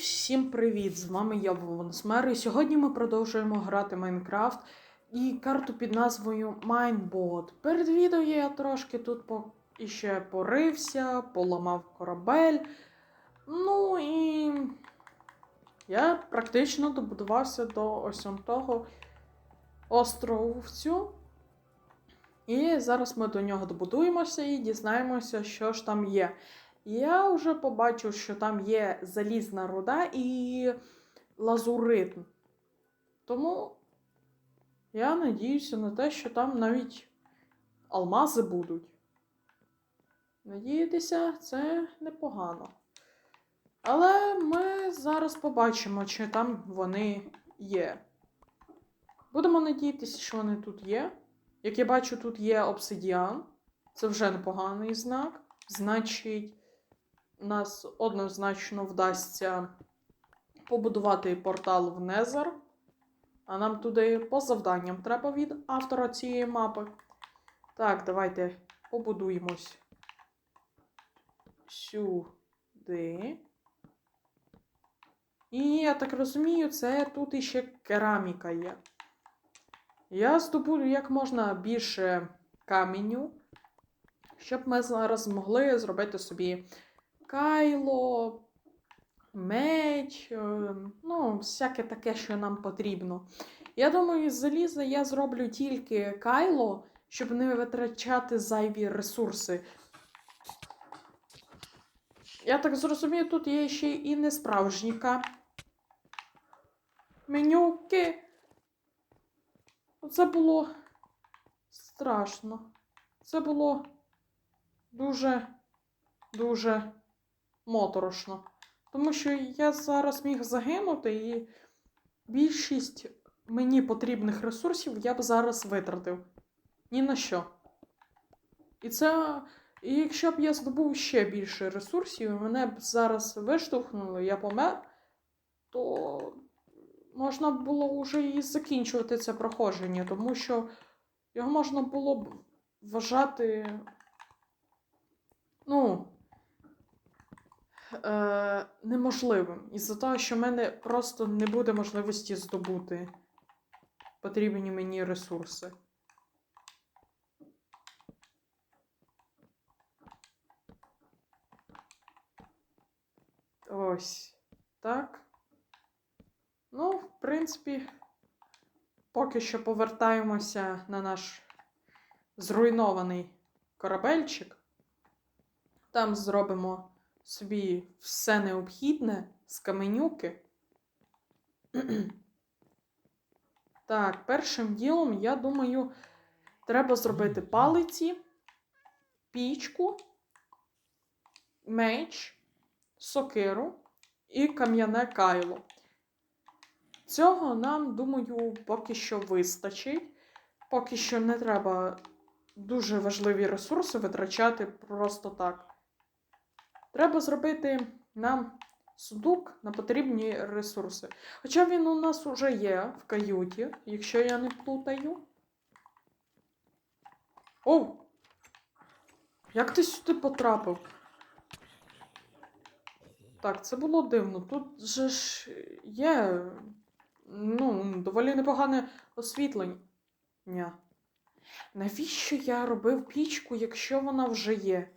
всім привіт! З вами я Вонсмер, і сьогодні ми продовжуємо грати Майнкрафт і карту під назвою Майнбот. Перед відео я трошки тут по... іще порився, поламав корабель. Ну і я практично добудувався до ось того островцю. І зараз ми до нього добудуємося і дізнаємося, що ж там є. Я вже побачив, що там є залізна руда і лазурит. Тому я надіюся на те, що там навіть алмази будуть. Надіятися, це непогано. Але ми зараз побачимо, чи там вони є. Будемо надіятися, що вони тут є. Як я бачу, тут є обсидіан. Це вже непоганий знак. Значить, нас однозначно вдасться побудувати портал в Незер. А нам туди по завданням треба від автора цієї мапи. Так, давайте побудуємось сюди. І я так розумію, це тут іще кераміка є. Я здобуду як можна більше каменю, щоб ми зараз змогли зробити собі кайло, меч, е, ну, всяке таке, що нам потрібно. Я думаю, з заліза я зроблю тільки кайло, щоб не витрачати зайві ресурси. Я так зрозумію, тут є ще і несправжні ка- менюки. Це було страшно. Це було дуже, дуже моторошно. Тому що я зараз міг загинути, і більшість мені потрібних ресурсів я б зараз витратив. Ні на що. І це. І якщо б я здобув ще більше ресурсів, і мене б зараз виштовхнули, я помер, то можна було вже і закінчувати це проходження, тому що його можна було б вважати. Ну, е, неможливим. Із-за того, що в мене просто не буде можливості здобути потрібні мені ресурси. Ось так. Ну, в принципі, поки що повертаємося на наш зруйнований корабельчик. Там зробимо собі все необхідне з каменюки. Так, першим ділом, я думаю, треба зробити палиці, пічку, меч, сокиру і кам'яне кайло. Цього нам, думаю, поки що вистачить. Поки що не треба дуже важливі ресурси витрачати просто так. Треба зробити нам сундук на потрібні ресурси. Хоча він у нас уже є в каюті, якщо я не плутаю. О! Як ти сюди потрапив? Так, це було дивно. Тут же ж є ну, доволі непогане освітлення. Навіщо я робив пічку, якщо вона вже є?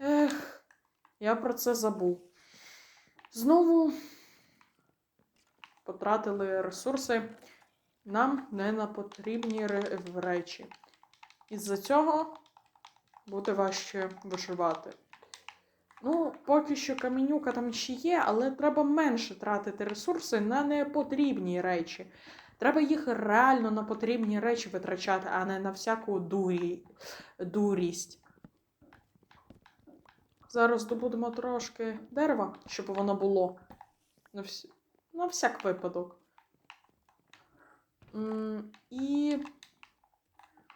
Ех, я про це забув. Знову потратили ресурси нам не на потрібні речі. Із-за цього буде важче виживати. Ну, поки що каменюка там ще є, але треба менше тратити ресурси на непотрібні речі. Треба їх реально на потрібні речі витрачати, а не на всяку дурі... дурість. Зараз добудемо трошки дерева, щоб воно було на, вс... на всяк випадок. І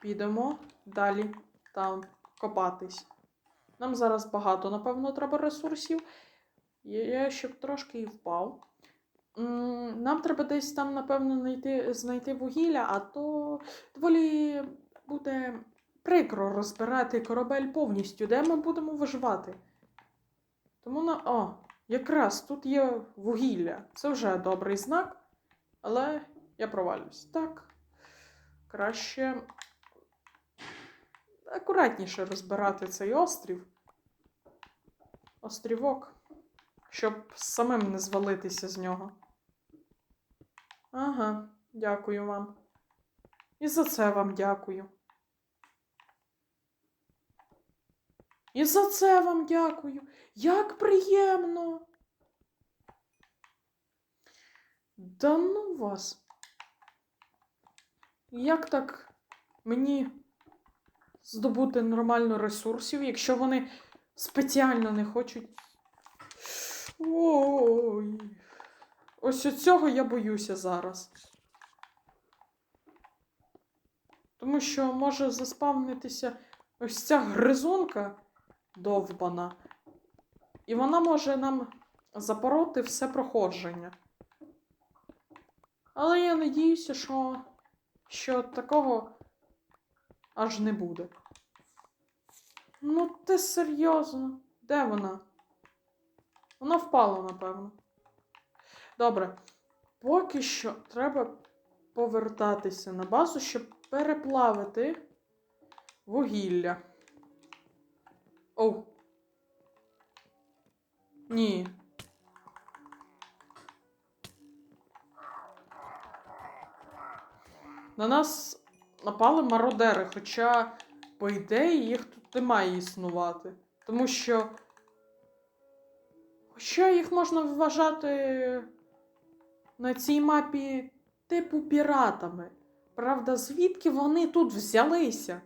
підемо далі там копатись. Нам зараз багато, напевно, треба ресурсів. Я- ще трошки і впав. Нам треба десь там, напевно, знайти, знайти вугілля, а то доволі буде прикро розбирати корабель повністю, де ми будемо виживати. Тому на. О, Якраз тут є вугілля. Це вже добрий знак, але я провалююсь. Так. Краще акуратніше розбирати цей острів. Острівок, щоб самим не звалитися з нього. Ага, дякую вам. І за це вам дякую. І за це вам дякую. Як приємно. Да ну вас. Як так мені здобути нормально ресурсів, якщо вони спеціально не хочуть. Ой. Ось цього я боюся зараз. Тому що може заспавнитися ось ця гризунка довбана. І вона може нам запороти все проходження. Але я надіюся, що, що такого аж не буде. Ну, ти серйозно? Де вона? Вона впала, напевно. Добре. Поки що треба повертатися на базу, щоб переплавити вугілля. Оу. Ні. На нас напали мародери, хоча, по ідеї, їх тут не має існувати. Тому що. Хоча їх можна вважати на цій мапі типу піратами. Правда, звідки вони тут взялися?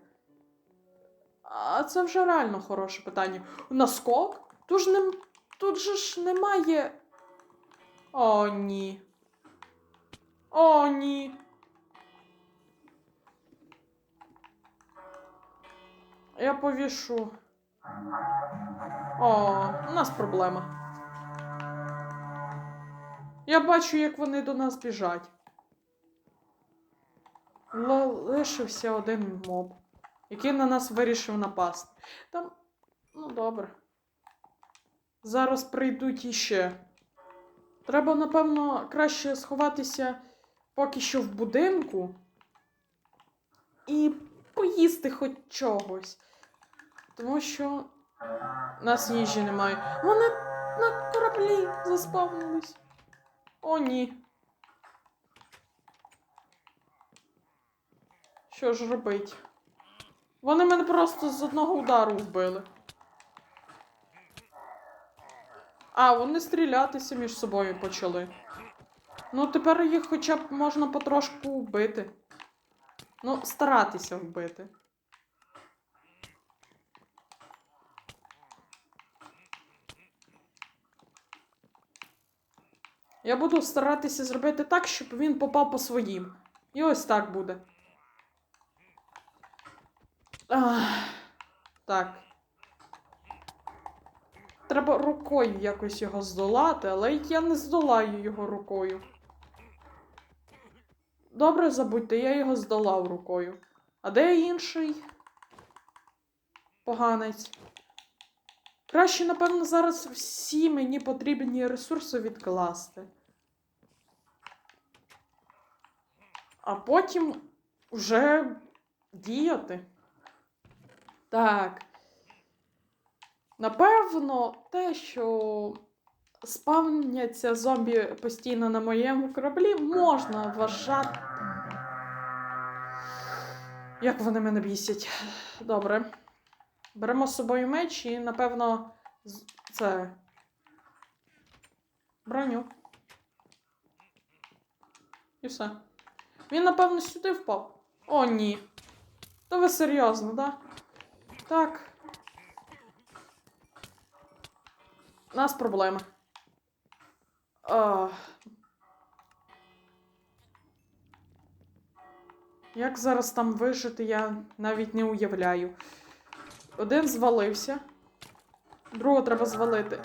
А це вже реально хороше питання. Наскок? Тут ж, не... Тут же ж немає. О, ні. О, ні. Я повішу. О, у нас проблема. Я бачу, як вони до нас біжать. Лишився один моб, який на нас вирішив напасти. Там, ну добре. Зараз прийдуть іще. Треба, напевно, краще сховатися поки що в будинку і поїсти хоч чогось. Тому що нас їжі немає. Вони на кораблі заспавнились. О, ні. Що ж робить? Вони мене просто з одного удару вбили. А, вони стрілятися між собою почали. Ну, тепер їх хоча б можна потрошку вбити. Ну, старатися вбити. Я буду старатися зробити так, щоб він попав по своїм. І ось так буде. Так. Треба рукою якось його здолати, але я не здолаю його рукою. Добре, забудьте, я його здолав рукою. А де інший поганець? Краще, напевно, зараз всі мені потрібні ресурси відкласти. А потім вже діяти. Так. Напевно, те, що спавняться зомбі постійно на моєму кораблі, можна вважати. Як вони мене бісять. Добре. Беремо з собою меч і, напевно, це. Броню. І все. Він, напевно, сюди впав. О, ні. То ви серйозно, да? Так. У нас проблема. А... Як зараз там вижити, я навіть не уявляю. Один звалився. Другого треба звалити.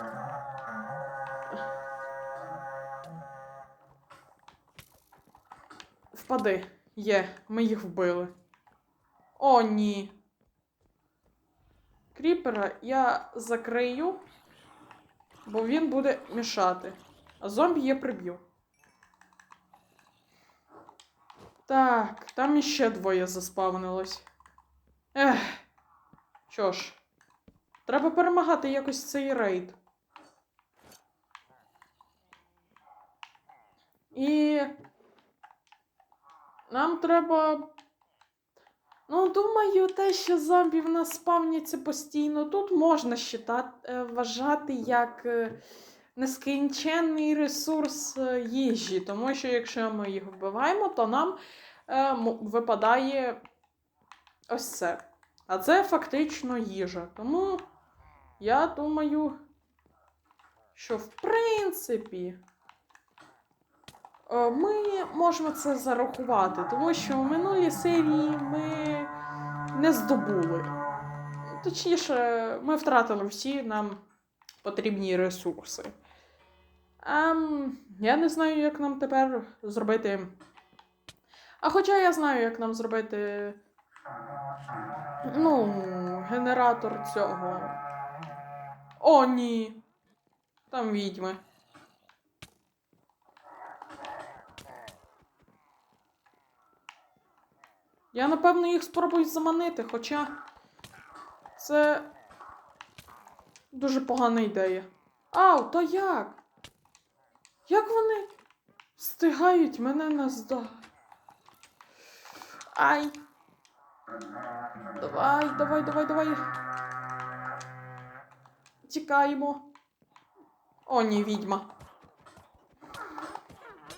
Впади. Є, ми їх вбили. О, ні. Кріпера я закрию. бо він буде мішати. А зомбі я приб'ю. Так, там іще двоє заспавнилось. Ех. Що ж, треба перемагати якось цей рейд. І нам треба. Ну, думаю, те, що зомбі в нас спавняться постійно, тут можна считати, е, вважати як е, нескінченний ресурс е, їжі. Тому що якщо ми їх вбиваємо, то нам випадає ось це. А це фактично їжа. Тому я думаю, що в принципі. Е, Ми можемо це зарахувати, тому що в минулій серії ми не здобули. Точніше, ми втратили всі нам потрібні ресурси. Ем, я не знаю, як нам тепер зробити. А хоча я знаю, як нам зробити. Ну, генератор цього. О, ні. Там відьми. Я, напевно, їх спробую заманити, хоча це дуже погана ідея. Ау, то як? Як вони встигають мене наздати? Ай. Давай, давай, давай, давай. Тікаємо. О, ні, відьма.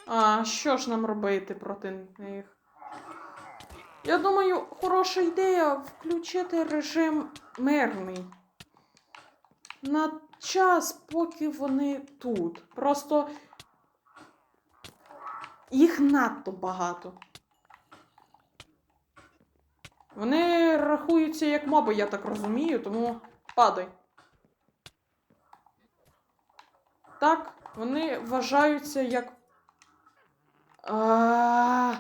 А що ж нам робити проти них? Я думаю, хороша ідея включити режим мирний. На час, поки вони тут. Просто їх надто багато. Вони рахуються як моби, я так розумію, тому падай. Так, вони вважаються як. А,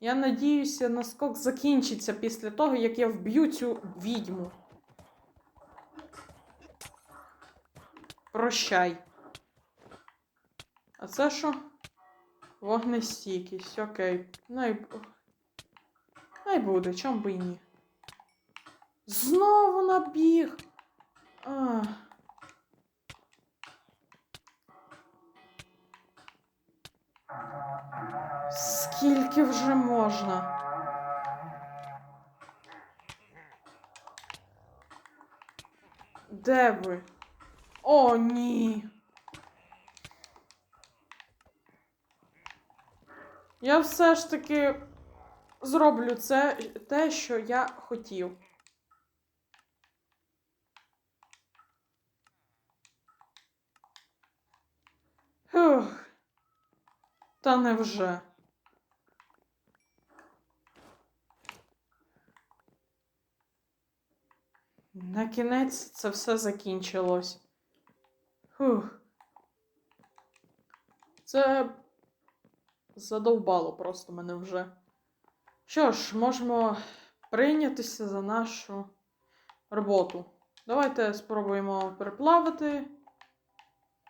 я надіюся, наскок закінчиться після того, як я вб'ю цю відьму. Прощай. А це що? Вогнестійкість, окей. Най... Най буде, чом би і ні. Знову набіг. А. Скільки вже можна? Де ви? О, ні. Я все ж таки зроблю це те, що я хотів. Фух. Та невже. На кінець це все закінчилось. Фух. Це задовбало просто мене вже. Що ж, можемо прийнятися за нашу роботу. Давайте спробуємо переплавити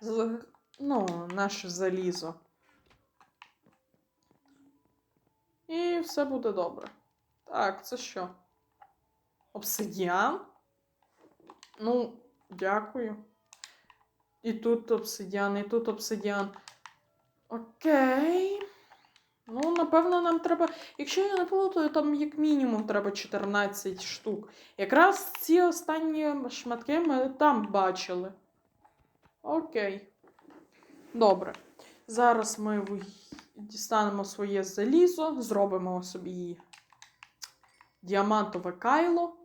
з- ну, наше залізо. І все буде добре. Так, це що? Обсидіан? Ну, дякую. І тут обсидіан, і тут обсидіан. Окей. Ну, напевно, нам треба. Якщо я не плутаю, там як мінімум треба 14 штук. Якраз ці останні шматки ми там бачили. Окей. Добре. Зараз ми дістанемо своє залізо, зробимо собі діамантове кайло.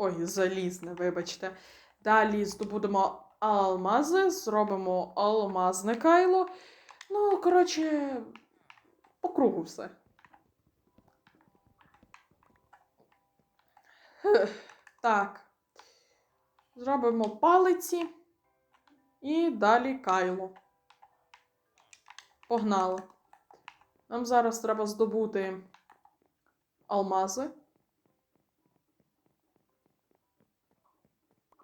Ой, залізне, вибачте. Далі здобудемо алмази, зробимо алмазне кайло. Ну, коротше, по кругу все. Так. Зробимо палиці і далі кайло. Погнали. Нам зараз треба здобути алмази.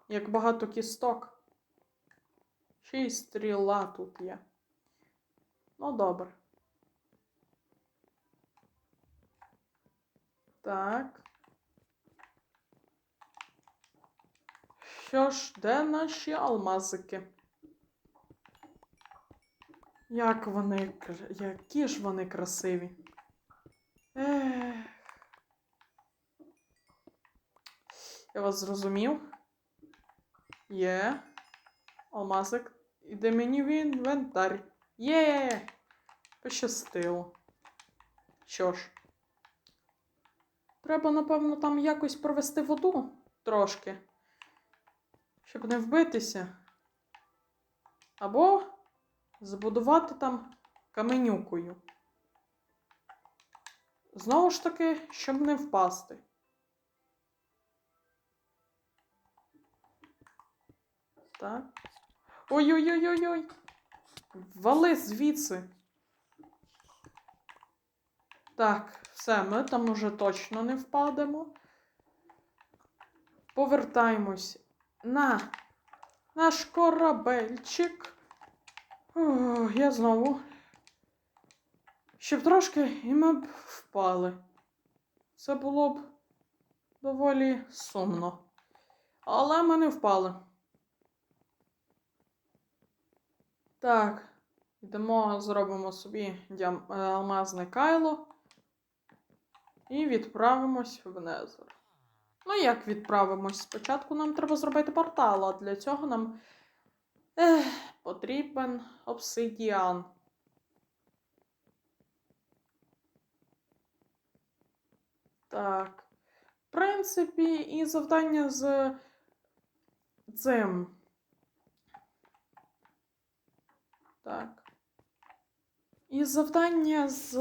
Як багато кісток. Ще й стріла тут є. Ну, добре. Так. Що ж, де наші алмазики? Як вони, які ж вони красиві. Ех. Я вас зрозумів. Є. Алмазик. Іде мені в інвентар. Є. Пощастило. Що ж. Треба, напевно, там якось провести воду трошки. Щоб не вбитися. Або забудувати там каменюкою. Знову ж таки, щоб не впасти. Так. Ой-ой-ой-ой-ой. Вали звідси. Так, все, ми там уже точно не впадемо. Повертаємось на наш корабельчик. О, я знову. Щоб трошки і ми б впали. Це було б доволі сумно. Але ми не впали. Так, йдемо, зробимо собі е, алмазне кайло і відправимось в Незер. Ну, як відправимось? Спочатку нам треба зробити портал, а для цього нам ех, потрібен обсидіан. Так. В принципі, і завдання з цим. Так. І завдання з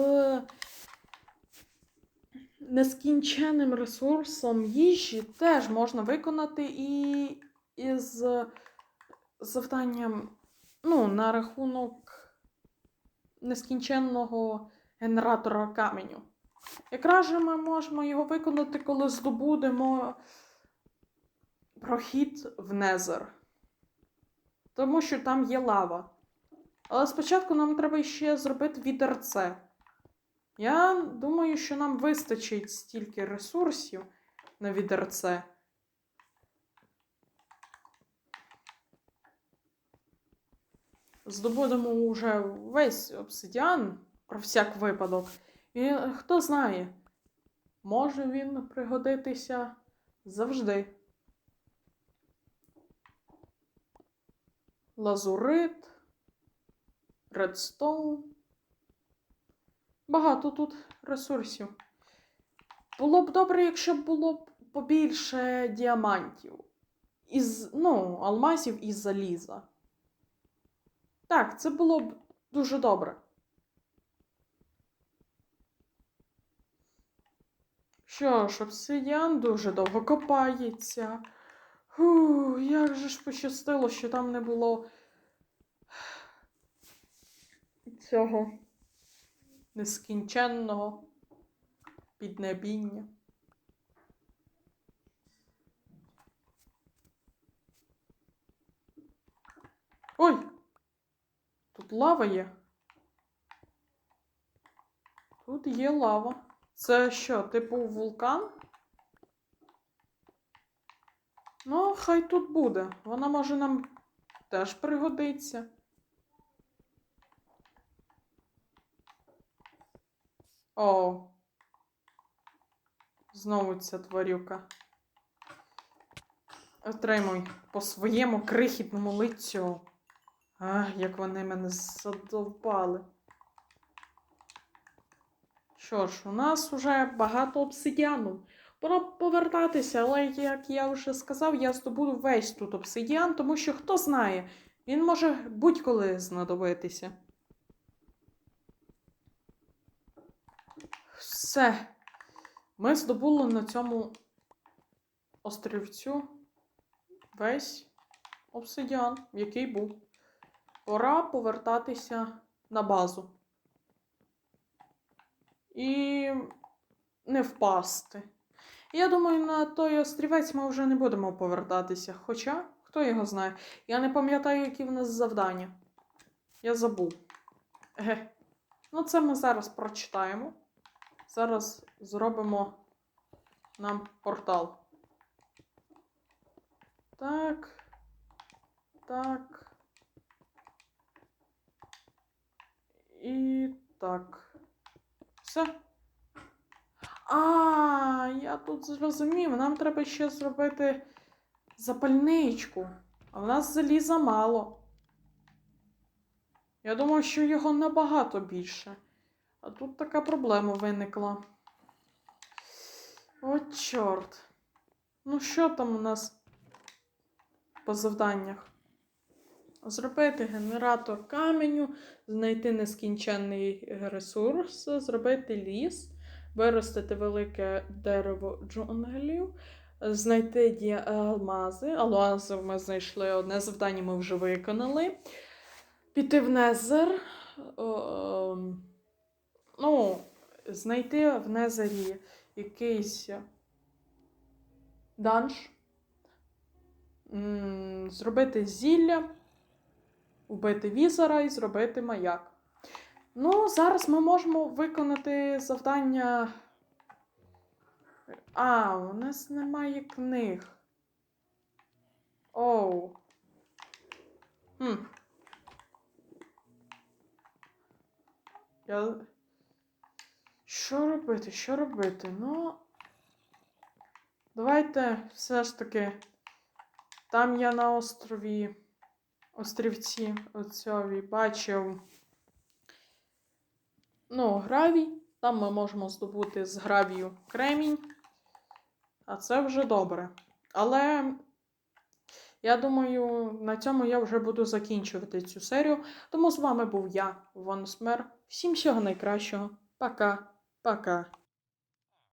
нескінченним ресурсом їжі теж можна виконати і із завданням, ну, на рахунок нескінченного генератора каменю. Якраз же ми можемо його виконати, коли здобудемо прохід в Незер. Тому що там є лава. Але спочатку нам треба ще зробити вітерце. Я думаю, що нам вистачить стільки ресурсів на відерце. Здобудемо вже весь обсидіан про всяк випадок. І хто знає, може він пригодитися завжди. Лазурит, редстоун. Багато тут ресурсів. Було б добре, якщо б було б побільше діамантів. Із, ну, алмазів із заліза. Так, це було б дуже добре. Що ж, обсидіан дуже довго копається. Фу, як же ж пощастило, що там не було цього нескінченного піднебіння. Ой! Тут лава є. Тут є лава. Це що, типу вулкан? Ну, хай тут буде. Вона може нам теж пригодиться. О. Знову ця тварюка. Отримуй по своєму крихітному лицю. Ах, як вони мене задовбали. Що ж, у нас уже багато обсидіану. Пора повертатися, але, як я вже сказав, я здобуду весь тут обсидіан, тому що хто знає, він може будь-коли знадобитися. Все. Ми здобули на цьому острівцю весь обсидіан, який був. Пора повертатися на базу. І не впасти. Я думаю, на той острівець ми вже не будемо повертатися. Хоча, Хто його знає? Я не пам'ятаю, які в нас завдання. Я забув. Еге. Ну, це ми зараз прочитаємо. Зараз зробимо нам портал. Так. Так. І так. Все. А, я тут зрозумів. Нам треба ще зробити запальничку. А в нас заліза мало. Я думаю, що його набагато більше. А тут така проблема виникла. О, чорт. Ну, що там у нас по завданнях? Зробити генератор каменю, знайти нескінченний ресурс, зробити ліс, виростити велике дерево джунглів, знайти алмази. Алмази ми знайшли одне завдання, ми вже виконали. Піти в Незер. ем, Ну, знайти в Незері якийсь данж, зробити зілля, вбити візера і зробити маяк. Ну, зараз ми можемо виконати завдання. А, у нас немає книг. Оу. Хм. Я... Робити? Що робити? Ну. Давайте все ж таки. Там я на острові. Острівці оцьові бачив. Ну, гравій. Там ми можемо здобути з гравію кремінь. А це вже добре. Але я думаю, на цьому я вже буду закінчувати цю серію. Тому з вами був я, Вонсмер. Всім всього найкращого. Пока. Пока.